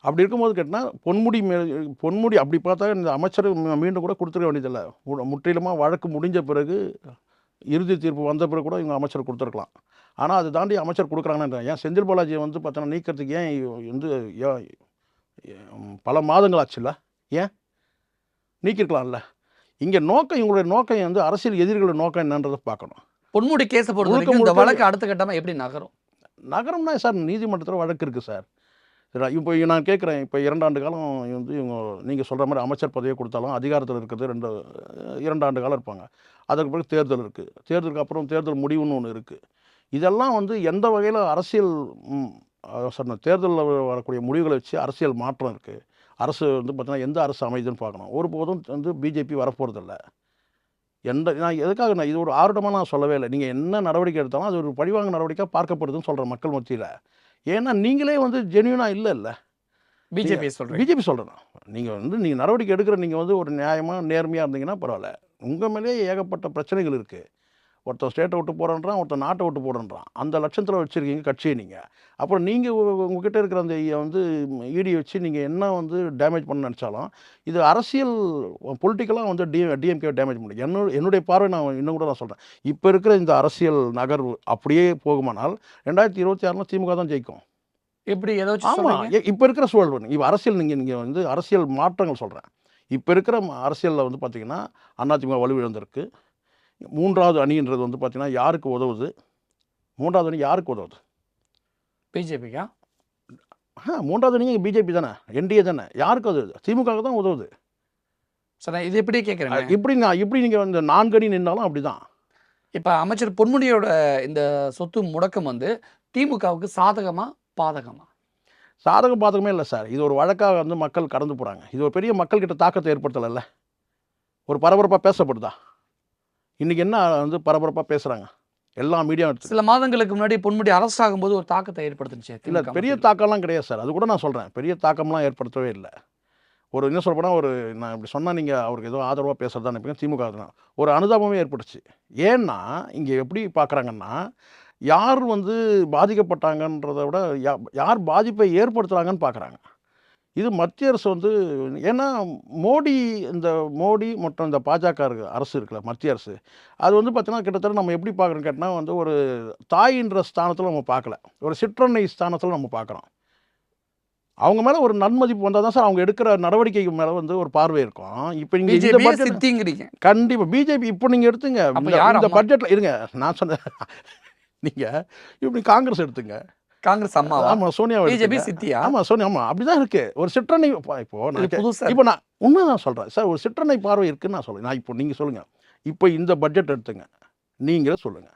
அப்படி இருக்கும்போது கேட்டால் பொன்முடி மே பொன்முடி அப்படி பார்த்தா இந்த அமைச்சர் மீண்டும் கூட கொடுத்துருக்க வேண்டியதில்லை. மு- முற்றிலுமாக வழக்கு முடிஞ்ச பிறகு இறுதி தீர்ப்பு வந்த பிறகு கூட இவங்க அமைச்சர் கொடுத்துருக்கலாம். ஆனால் அதை தாண்டி அமைச்சர் கொடுக்குறாங்கன்னா ஏன் செந்தில் பாலாஜியை வந்து பார்த்தோன்னா நீக்கிறதுக்கு ஏன் வந்து பல மாதங்கள் ஆச்சுல்ல? ஏன்? நீக்கிருக்கலாம்ல. இங்கே நோக்கம் இவங்களுடைய நோக்கம் வந்து அரசியல் எதிரிகளோட நோக்கம் என்னன்றதை பார்க்கணும். பொன்முடி கேஸை பொறுத்த இந்த வழக்கு அடுத்த கட்டமா எப்படி நகரும்? நகரம்னா சார் நீதிமன்றத்தில் வழக்கு இருக்குது சார். இப்போ நான் கேட்குறேன் இப்போ இரண்டாண்டு காலம் வந்து இவங்க நீங்கள் சொல்கிற மாதிரி அமைச்சர் பதவியை கொடுத்தாலும் அதிகாரத்தில் இருக்கிறது ரெண்டு இரண்டு ஆண்டு காலம் இருப்பாங்க. அதற்கு பிறகு தேர்தல் இருக்குது தேர்தலுக்கு அப்புறம் தேர்தல் முடிவுன்னு ஒன்று இருக்குது இதெல்லாம் வந்து எந்த வகையில் அரசியல் சொன்ன தேர்தலில் வரக்கூடிய முடிவுகளை வச்சு அரசியல் மாற்றம் இருக்குது அரசு வந்து பார்த்தீங்கன்னா எந்த அரசு அமைதுன்னு பார்க்கணும். ஒருபோதும் வந்து பிஜேபி வரப்போகிறதில்ல எந்த நான் எதுக்காக நான் இது ஒரு ஆர்வமாக நான் சொல்லவே இல்லை. நீங்கள் என்ன நடவடிக்கை எடுத்தாலும் அது ஒரு பழிவாங்க நடவடிக்கையாக பார்க்கப்படுதுன்னு சொல்கிறேன் மக்கள் மத்தியில். ஏன்னா நீங்களே வந்து ஜென்யூனாக இல்லை இல்லை. பிஜேபி சொல்றேன் பிஜேபி சொல்கிறேன் நீங்கள் வந்து நீங்கள் நடவடிக்கை எடுக்கிற நீங்கள் வந்து ஒரு நியாயமாக நேர்மையாக இருந்தீங்கன்னா பரவாயில்ல. உங்கள் மேலேயே ஏகப்பட்ட பிரச்சனைகள் இருக்குது ஒருத்தன் ஸ்டேட்டை விட்டு போகிறன்றான் ஒருத்தன் நாட்டை விட்டு போகிறன்றான் அந்த லட்சத்தில் வச்சுருக்கீங்க கட்சியை நீங்கள் அப்புறம் நீங்கள் உங்ககிட்ட இருக்கிற அந்த வந்து ஈடி வச்சு நீங்கள் என்ன வந்து டேமேஜ் பண்ண நினச்சாலும் இது அரசியல் பொலிட்டிக்கலாக வந்து டி டிஎம்கே டேமேஜ் பண்ணி. என்னோட என்னுடைய பார்வை நான் இன்னும் கூட நான் சொல்கிறேன் இப்போ இருக்கிற இந்த அரசியல் நகர்வு அப்படியே போகுமானால் ரெண்டாயிரத்தி இருபத்தி ஆறில் திமுக தான் ஜெயிக்கும். எப்படி வச்சு ஆமாம் இப்போ இருக்கிற சூழல் பாருங்க. இப்போ அரசியல் நீங்கள் நீங்கள் வந்து அரசியல் மாற்றங்கள் சொல்கிறேன் இப்போ இருக்கிற அரசியலில் வந்து பார்த்தீங்கன்னா அதிமுக வலுவிழந்திருக்கு மூன்றாவது அணின்றது வந்து பார்த்தீங்கன்னா யாருக்கு உதவுது? மூன்றாவது அணி யாருக்கு உதவுது? பிஜேபிக்கா? ஆ மூன்றாவது அணி பிஜேபி தானே என்டிஏ தானே யாருக்கு உதவுது திமுக தான் உதவுது. சார் நான் இது எப்படியே கேட்குறேன் இப்படி நான் இப்படி நீங்கள் இந்த நான்கு அணி நின்னாலும் அப்படி தான் இப்போ அமைச்சர் பொன்முடியோட இந்த சொத்து முடக்கம் வந்து திமுகவுக்கு சாதகமா பாதகமா? சாதக பாதகமே இல்லை சார். இது ஒரு வழக்காக வந்து மக்கள் கடந்து போகிறாங்க இது ஒரு பெரிய மக்கள்கிட்ட தாக்கத்தை ஏற்படுத்தலைல்ல ஒரு பரபரப்பாக பேசப்படுதா? இன்றைக்கி என்ன வந்து பரபரப்பாக பேசுகிறாங்க எல்லா மீடியா சில மாதங்களுக்கு முன்னாடி பொன்முடி அரசு ஆகும்போது ஒரு தாக்கத்தை ஏற்படுத்துச்சு இல்லை பெரிய. தாக்கம்லாம் கிடையாது சார். அது கூட நான் சொல்கிறேன் பெரிய தாக்கம்லாம் ஏற்படுத்தவே இல்லை. ஒரு என்ன சொல்ல போனால் ஒரு நான் இப்படி சொன்னால் நீங்கள் அவருக்கு ஏதோ ஆதரவாக பேசுகிறதா நினைப்பீங்க திமுக தான் ஒரு அனுதாபமே ஏற்பட்டுச்சு ஏன்னா இங்கே எப்படி பார்க்குறாங்கன்னா யார் வந்து பாதிக்கப்பட்டாங்கன்றதை விட யா- யார் பாதிப்பை ஏற்படுத்துகிறாங்கன்னு பார்க்குறாங்க இது மத்திய அரசு வந்து ஏன்னா மோடி இந்த மோடி மற்றும் இந்த பாஜக அரசு இருக்குல்ல மத்திய அரசு. அது வந்து பார்த்தீங்கன்னா கிட்டத்தட்ட நம்ம எப்படி பார்க்குறோம் கேட்டால் வந்து ஒரு தாயின்ற ஸ்தானத்தில் நம்ம பார்க்கல ஒரு சிற்றன்னை ஸ்தானத்தில் நம்ம பார்க்குறோம் அவங்க மேலே ஒரு நன்மதிப்பு வந்தால் தான் சார் அவங்க எடுக்கிற நடவடிக்கைக்கு மேலே வந்து ஒரு பார்வை இருக்கும். இப்போ நீங்கள் இந்த கண்டிப்பாக பிஜேபி இப்போ நீங்கள் எடுத்துங்க. இந்த-? பட்ஜெட்டில் இருங்க நான் சொன்னேன் நீங்கள் இப்படி காங்கிரஸ் எடுத்துங்க. காங்கிரஸ் அம்மாவா? ஆமாம் சோனியா பிஜேபி சித்தியா? ஆமாம் சோனியா ஆமாம் அப்படிதான் இருக்கு. ஒரு சிற்றன்னை இப்போ நான் புதுசா இப்போ நான் உண்மை நான் சொல்கிறேன் சார் ஒரு சிற்றன்னை பார்வை இருக்குன்னு நான் சொல்லுவேன் நான் இப்போ நீங்கள் சொல்லுங்கள் இப்போ இந்த பட்ஜெட் எடுத்துங்க. நீங்களே சொல்லுங்கள்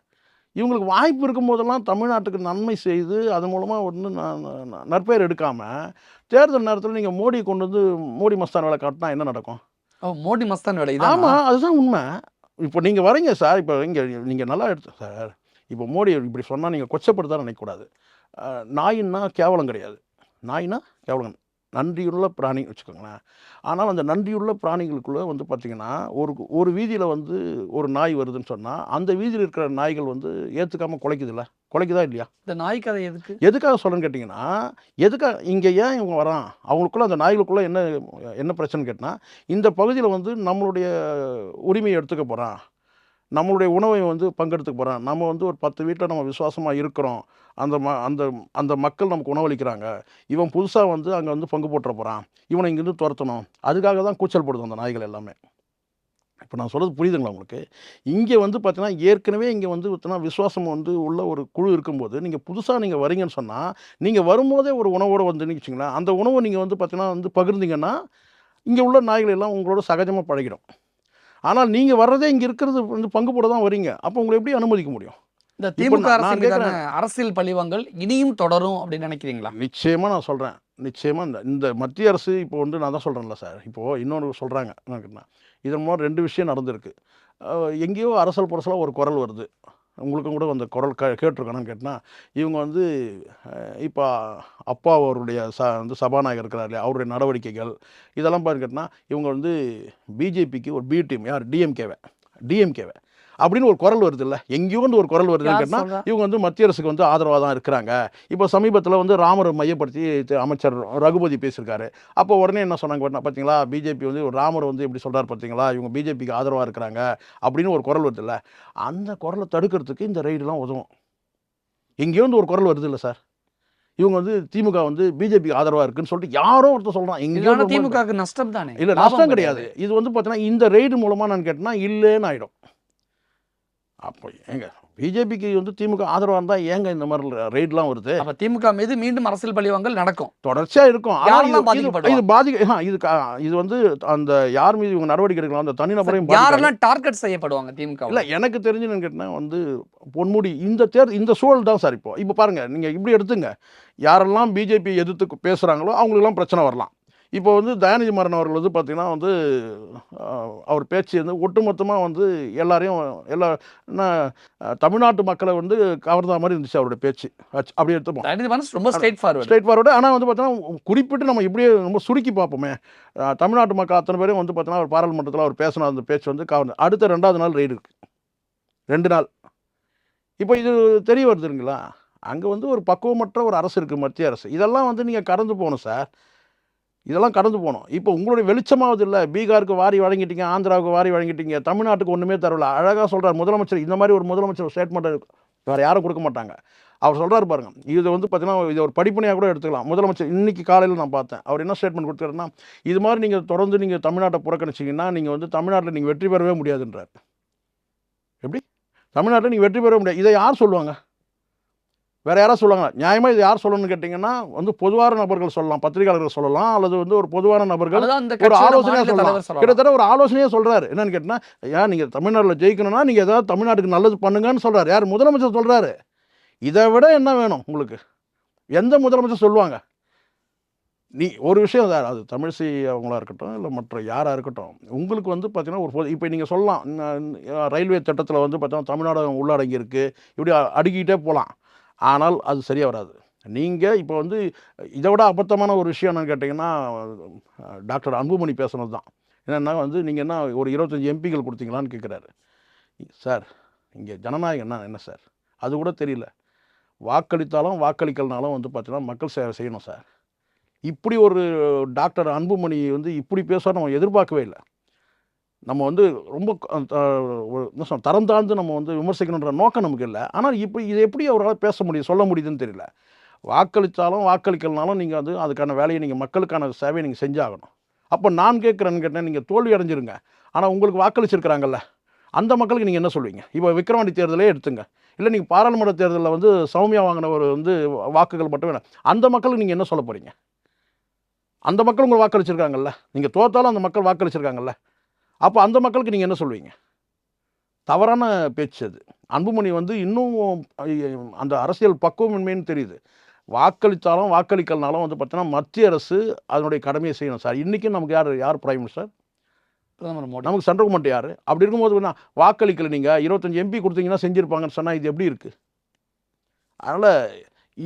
இவங்களுக்கு வாய்ப்பு இருக்கும் போதெல்லாம் தமிழ்நாட்டுக்கு நன்மை செய்து அது மூலமாக ஒன்று நற்பெயர் எடுக்காமல் தேர்தல் நேரத்தில் நீங்கள் மோடி கொண்டு வந்து மோடி மஸ்தான் வேலை காட்டினா என்ன நடக்கும்? மோடி மஸ்தான் வேலை ஆமாம் அதுதான் உண்மை. இப்போ நீங்கள் வரீங்க சார். இப்போ இங்கே நீங்கள் நல்லா எடுத்து சார் இப்போ மோடி இப்படி சொன்னால் நீங்கள் கொச்சப்படுத்த நினைக்கக்கூடாது நாயின்னா கேவலம் கிடையாது. நாயின்னா கேவலம். நன்றியுள்ள பிராணி வச்சுக்கோங்களேன். ஆனால் அந்த நன்றியுள்ள பிராணிகளுக்குள்ளே வந்து பார்த்திங்கன்னா ஒரு ஒரு வீதியில் வந்து ஒரு நாய் வருதுன்னு சொன்னால் அந்த வீதியில் இருக்கிற நாய்கள் வந்து ஏற்றுக்காமல் குலைக்குதுல்ல? குலைக்குதா இல்லையா? இந்த நாய் கதை எதுக்கு? எதுக்காக சொல்கிறேன்னு கேட்டிங்கன்னா எதுக்காக இங்கே ஏன் இவங்க வரான்? அவங்களுக்குள்ள அந்த நாய்களுக்குள்ள என்ன என்ன பிரச்சனை கேட்டால் இந்த பகுதியில் வந்து நம்மளுடைய உரிமையை எடுத்துக்க போகிறான் நம்மளுடைய உணவை வந்து பங்கெடுத்துக்க போகிறான் நம்ம வந்து ஒரு பத்து வீட்டில் நம்ம விசுவாசமாக இருக்கிறோம். அந்த ம அந்த அந்த மக்கள் நமக்கு உணவளிக்கிறாங்க. இவன் புதுசாக வந்து அங்கே வந்து பங்கு போட்டுற போகிறான் இவனை இங்கேருந்து துரத்தணும். அதுக்காக தான் கூச்சல் போடுது அந்த நாய்கள் எல்லாமே. இப்போ நான் சொல்கிறது புரியுதுங்களா உங்களுக்கு? இங்கே வந்து பார்த்தீங்கன்னா ஏற்கனவே இங்கே வந்து பார்த்தீங்கன்னா விசுவாசம் வந்து உள்ள ஒரு குழு இருக்கும்போது நீங்கள் புதுசாக நீங்கள் வரீங்கன்னு சொன்னால் நீங்கள் வரும்போதே ஒரு உணவோடு வந்து வச்சுங்களேன் அந்த உணவை நீங்கள் வந்து பார்த்தீங்கன்னா வந்து பகிர்ந்தீங்கன்னா இங்கே உள்ள நாய்கள் எல்லாம் உங்களோட சகஜமாக பழகிடும். ஆனால் நீங்கள் வர்றதே இங்கே இருக்கிறது வந்து பங்கு போட தான் வரீங்க. அப்போ உங்களை எப்படி அனுமதிக்க முடியும்? இந்த திமுக அரசு. அரசியல் பழிவாங்கல் இனியும் தொடரும் அப்படின்னு நினைக்கிறீங்களா? நிச்சயமாக நான் சொல்கிறேன் நிச்சயமாக இந்த இந்த மத்திய அரசு இப்போ வந்து நான் தான் சொல்கிறேன்ல சார். இப்போது இன்னொன்று சொல்கிறாங்க என்னன்னா இதன் மூலம் ரெண்டு விஷயம் நடந்திருக்கு. எங்கேயோ அரசல் புரசலாக ஒரு குரல் வருது. உங்களுக்கும் கூட அந்த குரல் க கேட்டிருக்கானு கேட்டால் இவங்க வந்து இப்போ அப்பா அவருடைய ச வந்து சபாநாயகர் இருக்கிறார் இல்லையா? அவருடைய நடவடிக்கைகள் இதெல்லாம் பாரு கேட்டால் இவங்க வந்து பிஜேபிக்கு ஒரு பி டீம் யார்? டிஎம்கேவை டிஎம்கேவை அப்படின்னு ஒரு குரல் வருது இல்லை எங்கேயோ வந்து ஒரு குரல் வருதுன்னு கேட்டால்? இவங்க வந்து மத்திய அரசுக்கு வந்து ஆதரவாக தான் இருக்கிறாங்க. இப்போ சமீபத்தில் வந்து ராமரை மையப்படுத்தி அமைச்சர் ரகுபதி பேசியிருக்காரு. அப்போ உடனே என்ன சொன்னாங்க பார்த்தா- பார்த்தீங்களா பிஜேபி வந்து ராமர் வந்து இப்படி சொல்றாரு பார்த்தீங்களா இவங்க பிஜேபிக்கு ஆதரவாக இருக்கிறாங்க அப்படின்னு ஒரு குரல் வருது இல்லை அந்த குரலை தடுக்கிறதுக்கு இந்த ரைடுலாம் உதவும். எங்கேயோ வந்து ஒரு குரல் வருது இல்லை சார். இவங்க வந்து திமுக வந்து பிஜேபிக்கு ஆதரவாக இருக்குன்னு சொல்லிட்டு யாரோ ஒருத்தர் சொல்கிறான் எங்கேயோ திமுகவுக்கு நஷ்டம் தானே இல்லை நஷ்டம் கிடையாது. இது வந்து பார்த்தீங்கன்னா இந்த ரெய்டு மூலமாக நான் கேட்டேன்னா இல்லைன்னு ஆகிடும் அப்போ ஏங்க பிஜேபிக்கு வந்து திமுக ஆதரவாக இருந்தால் ஏங்க இந்த மாதிரி ரெய்ட்லாம் வருது? அப்ப திமுக மீது மீண்டும் அரசியல் பழிவாங்கல் நடக்கும். தொடர்ச்சியாக இருக்கும். இது- பாதிக்க இது இது வந்து அந்த யார் மீது இவங்க நடவடிக்கை எடுக்கலாம் அந்த தனிநபரையும். யாரெல்லாம் டார்கெட் செய்யப்படுவாங்க திமுக இல்ல எனக்கு தெரிஞ்சு நான் கேட்டேன்னா வந்து பொன்முடி இந்த தேர் இந்த சூழல் தான் சார் இப்போ. இப்போ பாருங்க நீங்க இப்படி எடுத்துங்க. யாரெல்லாம் பிஜேபி எதிர்த்து பேசுறாங்களோ அவங்களுக்கெல்லாம் பிரச்சனை வரலாம். இப்போ வந்து தயாநிதி மாறன் அவர்கள் வந்து பார்த்தீங்கன்னா வந்து அவர் பேச்சு வந்து ஒட்டுமொத்தமாக வந்து எல்லாரையும் எல்லா தமிழ்நாட்டு மக்களை வந்து கவர்ந்த மாதிரி இருந்துச்சு அவருடைய பேச்சு. அப்படி எடுத்துப்போம். ரொம்ப ஸ்ட்ரெயிட் ஃபார்வர்ட் ஸ்ட்ரைட் ஃபார்வர்டு ஆனால் வந்து பார்த்தீங்கன்னா குறிப்பிட்டு நம்ம இப்படியே ரொம்ப சுருக்கி பார்ப்போமே. தமிழ்நாட்டு மக்கள் அத்தனை பேரும் வந்து பார்த்தீங்கன்னா ஒரு பாராளுமன்றத்தில் அவர் பேசின அந்த பேச்சு வந்து கவர்ந்து அடுத்த ரெண்டாவது நாள் ரெய்டு இருக்கு. ரெண்டு நாள். இப்போ இது தெரிய வருதுங்களா அங்கே வந்து ஒரு பக்குவமற்ற ஒரு அரசு இருக்குது மத்திய அரசு. இதெல்லாம் வந்து நீங்கள் கடந்து போகணும் சார். இதெல்லாம் கடந்து போகணும் இப்போ உங்களுடைய வெளிச்சமாவது இல்லை. பீகாருக்கு வாரி வழங்கிட்டீங்க ஆந்திராவுக்கு வாரி வழங்கிட்டீங்க தமிழ்நாட்டுக்கு ஒன்றுமே தரல அழகாக சொல்கிறார் முதலமைச்சர். இந்த மாதிரி ஒரு முதலமைச்சர் ஸ்டேட்மெண்ட் வேறு யாரும் கொடுக்க மாட்டாங்க. அவர் சொல்கிறாரு பாருங்க. இது வந்து பார்த்தீங்கன்னா இது ஒரு படிப்பனையாக கூட எடுத்துக்கலாம். முதலமைச்சர் இன்றைக்கி காலையில் நான் பார்த்தேன். அவர் என்ன ஸ்டேட்மெண்ட் கொடுத்தாருன்னா இது மாதிரி நீங்கள் தொடர்ந்து நீங்கள் தமிழ்நாட்டை புறக்கணிச்சிங்கன்னா நீங்கள் வந்து தமிழ்நாட்டில் நீங்கள் வெற்றி பெறவே முடியாதுன்றார். எப்படி? தமிழ்நாட்டில் நீங்கள் வெற்றி பெற முடியாது. இதை யார் சொல்லுவாங்க? வேற யாராவது சொல்லுவாங்க நியாயமாக இது யார் சொல்லணும்னு கேட்டிங்கன்னா வந்து பொதுவான நபர்கள் சொல்லலாம் பத்திரிகையாளர்கள் சொல்லலாம் அல்லது வந்து ஒரு பொதுவான நபர்கள் ஒரு ஆலோசனையாக சொல்லலாம். கிட்டத்தட்ட ஒரு ஆலோசனையே சொல்றாரு. என்னன்னு கேட்டினா ஏன் நீங்கள் தமிழ்நாட்டில் ஜெயிக்கணும்னா நீங்கள் ஏதாவது தமிழ்நாட்டுக்கு நல்லது பண்ணுங்கன்னு சொல்றாரு. யார்? முதலமைச்சர் சொல்றாரு. இதை விட என்ன வேணும் உங்களுக்கு? எந்த முதலமைச்சர் சொல்லுவாங்க? நீ ஒரு விஷயம் சார் அது தமிழிசை அவங்களா இருக்கட்டும் இல்லை மற்ற யாராக இருக்கட்டும் உங்களுக்கு வந்து பார்த்தீங்கன்னா ஒரு இப்போ நீங்கள் சொல்லலாம் ரயில்வே திட்டத்தில் வந்து பார்த்தீங்கன்னா தமிழ்நாடு உள்ளடங்கி இருக்கு. இப்படி அடுக்கிக்கிட்டே போகலாம் ஆனால் அது சரியாக வராது. நீங்கள் இப்போ வந்து இதை விட அபத்தமான ஒரு விஷயம் என்னன்னு கேட்டிங்கன்னா டாக்டர் அன்புமணி பேசுனது தான். என்னென்னா வந்து நீங்கள் என்ன ஒரு இருபத்தஞ்சி எம்பிகள் கொடுத்தீங்களான்னு கேட்குறாரு சார் இங்கே ஜனநாயகம் என்ன என்ன சார்? அது கூட தெரியல. வாக்களித்தாலும் வாக்களிக்கலனாலும் வந்து பார்த்தீங்கன்னா மக்கள் சேவை செய்யணும் சார். இப்படி ஒரு டாக்டர் அன்புமணி வந்து இப்படி பேசுவார் நம்ம எதிர்பார்க்கவே இல்லை. நம்ம வந்து ரொம்ப ஒரு என்ன சொல்ல தரம் தாழ்ந்து நம்ம வந்து விமர்சிக்கணுன்ற நோக்கம் நமக்கு இல்லை. ஆனால் இப்போ இதை எப்படி அவரால் பேச முடியும் சொல்ல முடியுதுன்னு தெரியல. வாக்களித்தாலும் வாக்களிக்கலனாலும் நீங்கள் வந்து அதுக்கான வேலையை நீங்கள் மக்களுக்கான சேவையை நீங்கள் செஞ்சாகணும். அப்போ நான் கேட்குறேன்னு கேட்டேன் நீங்கள் தோல்வி அடைஞ்சிருங்க. ஆனால் உங்களுக்கு வாக்களிச்சிருக்கிறாங்கல்ல அந்த மக்களுக்கு நீங்கள் என்ன சொல்வீங்க? இப்போ விக்ரவாண்டி தேர்தலே எடுத்துங்க. இல்லை நீங்கள் பாராளுமன்ற தேர்தலில் வந்து சௌமியா வாங்கினவர் வந்து வாக்குகள் மட்டும் வேணும் அந்த மக்களுக்கு நீங்கள் என்ன சொல்ல போகிறீங்க அந்த மக்கள் உங்களை வாக்களிச்சிருக்காங்கல்ல. நீங்கள் தோத்தாலும் அந்த மக்கள் வாக்களிச்சிருக்காங்கல்ல. அப்போ அந்த மக்களுக்கு நீங்கள் என்ன சொல்வீங்க? தவறான பேச்சு அது. அன்புமணி வந்து இன்னும் அந்த அரசியல் பக்குவமின்மைன்னு தெரியுது. வாக்களித்தாலும் வாக்களிக்கலனாலும் வந்து பார்த்தீங்கன்னா மத்திய அரசு அதனுடைய கடமையை செய்யணும் சார். இன்றைக்கும் நமக்கு யார் யார் பிரைம் மினிஸ்டர் பிரதமர் மோடி. நமக்கு சென்ட்ரல் கவர்மெண்ட் யார்? அப்படி இருக்கும்போது என்ன, வாக்களிக்கல நீங்கள் இருபத்தஞ்சி எம்பி கொடுத்தீங்கன்னா செஞ்சுருப்பாங்கன்னு சொன்னால் இது எப்படி இருக்குது அதனால்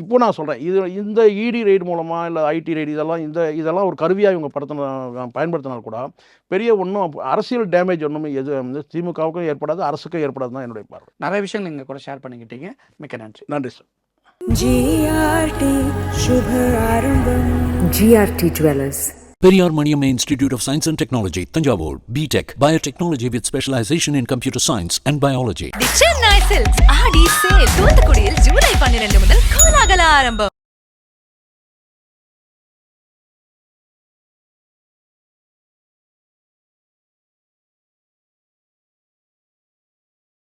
இப்போ நான் சொல்கிறேன் இது இந்த இடி ரைடு மூலமாக இல்லை ஐடி ரைடு இதெல்லாம் இந்த இதெல்லாம் ஒரு கருவியாக இவங்க படுத்தின பயன்படுத்தினால் கூட பெரிய ஒன்றும் அரசியல் டேமேஜ் ஒன்றுமே எது வந்து திமுகவுக்கும் ஏற்படாது அரசுக்கும் ஏற்படாது தான் என்னுடைய பார்வை. நிறைய விஷயம் நீங்கள் கூட ஷேர் பண்ணிக்கிட்டீங்க. மிக்க நன்றி. நன்றி sir GRT jewellers GRT Dwellers. Periyar Maniamma Institute of Science and Technology, Tanjavur, BTech, Biotechnology with specialization in computer science and biology. The Chennai silks Aadi sale தூத்துக்குடியில் ஜூலை பன்னிரண்டு முதல் கோலாகல ஆரம்பம்